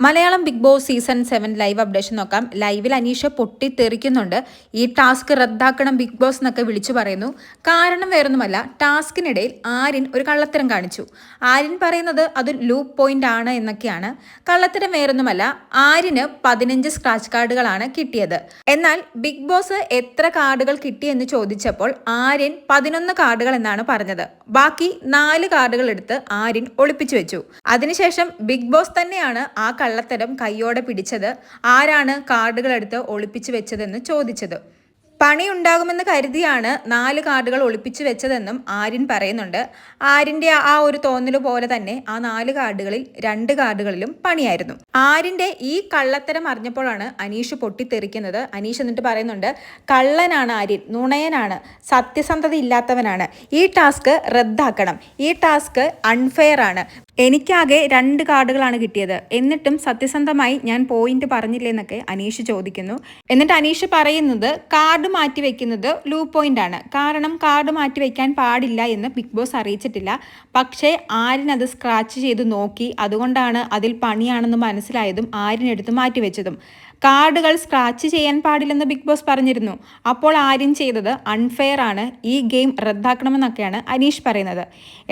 Malayalam Big Boss season seven live updation നോക്കാം. ലൈവിൽ അനീഷ പൊട്ടിത്തെറിക്കുന്നുണ്ട്. ഈ ടാസ്ക് റദ്ദാക്കണം ബിഗ് ബോസ് എന്നൊക്കെ വിളിച്ചു പറയുന്നു. കാരണം വേറൊന്നുമല്ല ടാസ്കിനിടയിൽ ആര്യൻ ഒരു കള്ളത്തരം കാണിച്ചു. ആര്യൻ പറയുന്നത് അത് ലൂപ്പ് പോയിന്റ് ആണ് എന്നൊക്കെയാണ്. കള്ളത്തരം വേറൊന്നുമല്ല ആര്യന് പതിനഞ്ച് സ്ക്രാച്ച് കാർഡുകളാണ് കിട്ടിയത്. എന്നാൽ ബിഗ് ബോസ് എത്ര കാർഡുകൾ കിട്ടിയെന്ന് ചോദിച്ചപ്പോൾ ആര്യൻ പതിനൊന്ന് കാർഡുകൾ എന്നാണ് പറഞ്ഞത്. ബാക്കി നാല് കാർഡുകൾ എടുത്ത് ആര്യൻ ഒളിപ്പിച്ചു വെച്ചു. അതിനുശേഷം ബിഗ് ബോസ് തന്നെയാണ് ആ കള്ളത്തരം കയ്യോടെ പിടിച്ചത് ആരാണ് കാർഡുകളെടുത്ത് ഒളിപ്പിച്ചു വെച്ചതെന്ന് ചോദിച്ചത്. പണി ഉണ്ടാകുമെന്ന് കരുതിയാണ് നാല് കാർഡുകൾ ഒളിപ്പിച്ച് വെച്ചതെന്നും ആര്യൻ പറയുന്നുണ്ട്. ആര്യന്റെ ആ ഒരു തോന്നൽ പോലെ തന്നെ ആ നാല് കാർഡുകളിൽ രണ്ട് കാർഡുകളിലും പണിയായിരുന്നു. ആര്യന്റെ ഈ കള്ളത്തരം അറിഞ്ഞപ്പോഴാണ് അനീഷ് പൊട്ടിത്തെറിക്കുന്നത്. അനീഷ് എന്നിട്ട് പറയുന്നുണ്ട് കള്ളനാണ് ആര്യൻ നുണയനാണ് സത്യസന്ധത ഇല്ലാത്തവനാണ്. ഈ ടാസ്ക് റദ്ദാക്കണം. ഈ ടാസ്ക് അൺഫെയർ ആണ്. എനിക്കാകെ രണ്ട് കാർഡുകളാണ് കിട്ടിയത്. എന്നിട്ടും സത്യസന്ധമായി ഞാൻ പോയിന്റ് പറഞ്ഞില്ലെന്നൊക്കെ അനീഷ് ചോദിക്കുന്നു. എന്നിട്ട് അനീഷ് പറയുന്നത് കാർഡ് മാറ്റി വെക്കുന്നത് ലൂ ആണ്. കാരണം കാർഡ് മാറ്റി വെക്കാൻ പാടില്ല എന്ന് ബിഗ് ബോസ് അറിയിച്ചിട്ടില്ല. പക്ഷേ ആര്യനത് സ്ക്രാച്ച് ചെയ്ത് നോക്കി. അതുകൊണ്ടാണ് അതിൽ പണിയാണെന്ന് മനസ്സിലായതും ആര്യനെടുത്ത് മാറ്റി വെച്ചതും കാർഡുകൾ സ്ക്രാച്ച് ചെയ്യാൻ പാടില്ലെന്ന് ബിഗ് ബോസ് പറഞ്ഞിരുന്നു. അപ്പോൾ ആര്യൻ ചെയ്തത് അൺഫെയർ ആണ്. ഈ ഗെയിം റദ്ദാക്കണമെന്നൊക്കെയാണ് അനീഷ് പറയുന്നത്.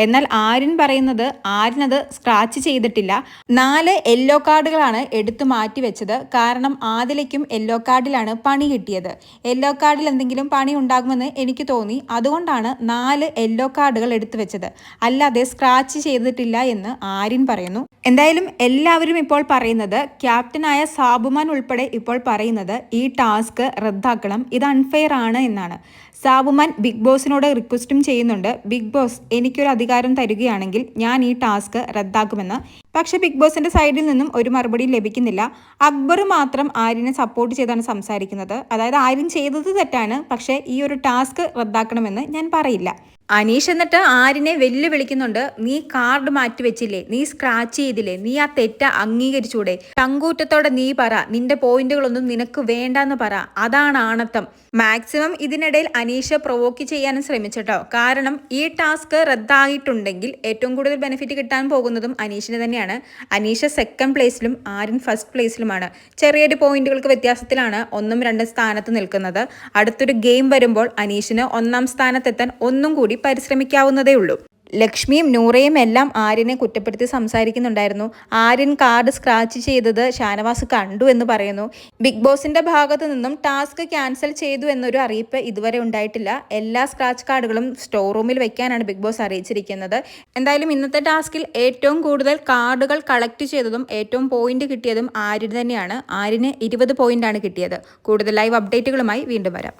എന്നാൽ ആര്യൻ പറയുന്നത് ആര്യനത് സ്ക്രാച്ച് ചെയ്തിട്ടില്ല. നാല് യെല്ലോ കാർഡുകളാണ് എടുത്തു മാറ്റി വെച്ചത് കാരണം ആദിലയ്ക്കും യെല്ലോ കാർഡിലാണ് പണി കിട്ടിയത്. യെല്ലോ കാർഡിൽ എന്തെങ്കിലും പണി ഉണ്ടാകുമെന്ന് എനിക്ക് തോന്നി. അതുകൊണ്ടാണ് നാല് യെല്ലോ കാർഡുകൾ എടുത്തു വെച്ചത്. അല്ലാതെ സ്ക്രാച്ച് ചെയ്തിട്ടില്ല എന്ന് ആര്യൻ പറയുന്നു. എന്തായാലും എല്ലാവരും ഇപ്പോൾ പറയുന്നത് ക്യാപ്റ്റനായ സാബുമാൻ ഉൾപ്പെടെ ഇപ്പോൾ പറയുന്നത് ഈ ടാസ്ക് റദ്ദാക്കണം. ഇത് അൺഫെയർ ആണ് എന്നാണ്. സാബുമാൻ ബിഗ് ബോസിനോട് റിക്വസ്റ്റും ചെയ്യുന്നുണ്ട്. ബിഗ് ബോസ് എനിക്കൊരു അധികാരം തരികയാണെങ്കിൽ ഞാൻ ഈ ടാസ്ക് റദ്ദാക്കുമെന്ന്. പക്ഷെ ബിഗ് ബോസിന്റെ സൈഡിൽ നിന്നും ഒരു മറുപടി ലഭിക്കുന്നില്ല. അക്ബർ മാത്രം ആര്യനെ സപ്പോർട്ട് ചെയ്താണ് സംസാരിക്കുന്നത്. അതായത് ആര്യൻ ചെയ്തത് തെറ്റാണ്. പക്ഷേ ഈ ഒരു ടാസ്ക് റദ്ദാക്കണമെന്ന് ഞാൻ പറയില്ല. അനീഷ് എന്നിട്ട് ആരിനെ വെല്ലുവിളിക്കുന്നുണ്ട് നീ കാർഡ് മാറ്റി വെച്ചില്ലേ? നീ സ്ക്രാച്ച് ചെയ്തില്ലേ? നീ ആ തെറ്റ അംഗീകരിച്ചൂടെ? ചങ്കൂറ്റത്തോടെ നീ പറ. നിന്റെ പോയിന്റുകളൊന്നും നിനക്ക് വേണ്ടെന്ന് പറ. അതാണ് ആണത്തം. മാക്സിമം ഇതിനിടയിൽ അനീഷ പ്രൊവോക്ക് ചെയ്യാനും ശ്രമിച്ചിട്ടോ. കാരണം ഈ ടാസ്ക് റദ്ദായിട്ടുണ്ടെങ്കിൽ ഏറ്റവും കൂടുതൽ ബെനിഫിറ്റ് കിട്ടാൻ പോകുന്നതും അനീഷിന് തന്നെയാണ്. അനീഷ സെക്കൻഡ് പ്ലേസിലും ആര്യൻ ഫസ്റ്റ് പ്ലേസിലുമാണ് ചെറിയൊരു പോയിന്റുകൾക്ക് വ്യത്യാസത്തിലാണ് ഒന്നും രണ്ടും സ്ഥാനത്ത് നിൽക്കുന്നത്. അടുത്തൊരു ഗെയിം വരുമ്പോൾ അനീഷിന് ഒന്നാം സ്ഥാനത്തെത്താൻ ഒന്നും കൂടി പരിശ്രമിക്കാവുന്നതേ ഉള്ളൂ. ലക്ഷ്മിയും നൂറയും എല്ലാം ആര്യനെ കുറ്റപ്പെടുത്തി സംസാരിക്കുന്നുണ്ടായിരുന്നു. ആര്യൻ കാർഡ് സ്ക്രാച്ച് ചെയ്തത് ഷാനവാസ് കണ്ടു എന്ന് പറയുന്നു. ബിഗ് ബോസിന്റെ ഭാഗത്തു നിന്നും ടാസ്ക് ക്യാൻസൽ ചെയ്തു എന്നൊരു അറിയിപ്പ് ഇതുവരെ ഉണ്ടായിട്ടില്ല. എല്ലാ സ്ക്രാച്ച് കാർഡുകളും സ്റ്റോർ റൂമിൽ വെക്കാനാണ് ബിഗ് ബോസ് അറിയിച്ചിരിക്കുന്നത്. എന്തായാലും ഇന്നത്തെ ടാസ്കിൽ ഏറ്റവും കൂടുതൽ കാർഡുകൾ കളക്ട് ചെയ്തതും ഏറ്റവും പോയിന്റ് കിട്ടിയതും ആര്യന് തന്നെയാണ്. ആര്യന് ഇരുപത് പോയിന്റാണ് കിട്ടിയത്. കൂടുതൽ ലൈവ് അപ്ഡേറ്റുകളുമായി വീണ്ടും വരാം.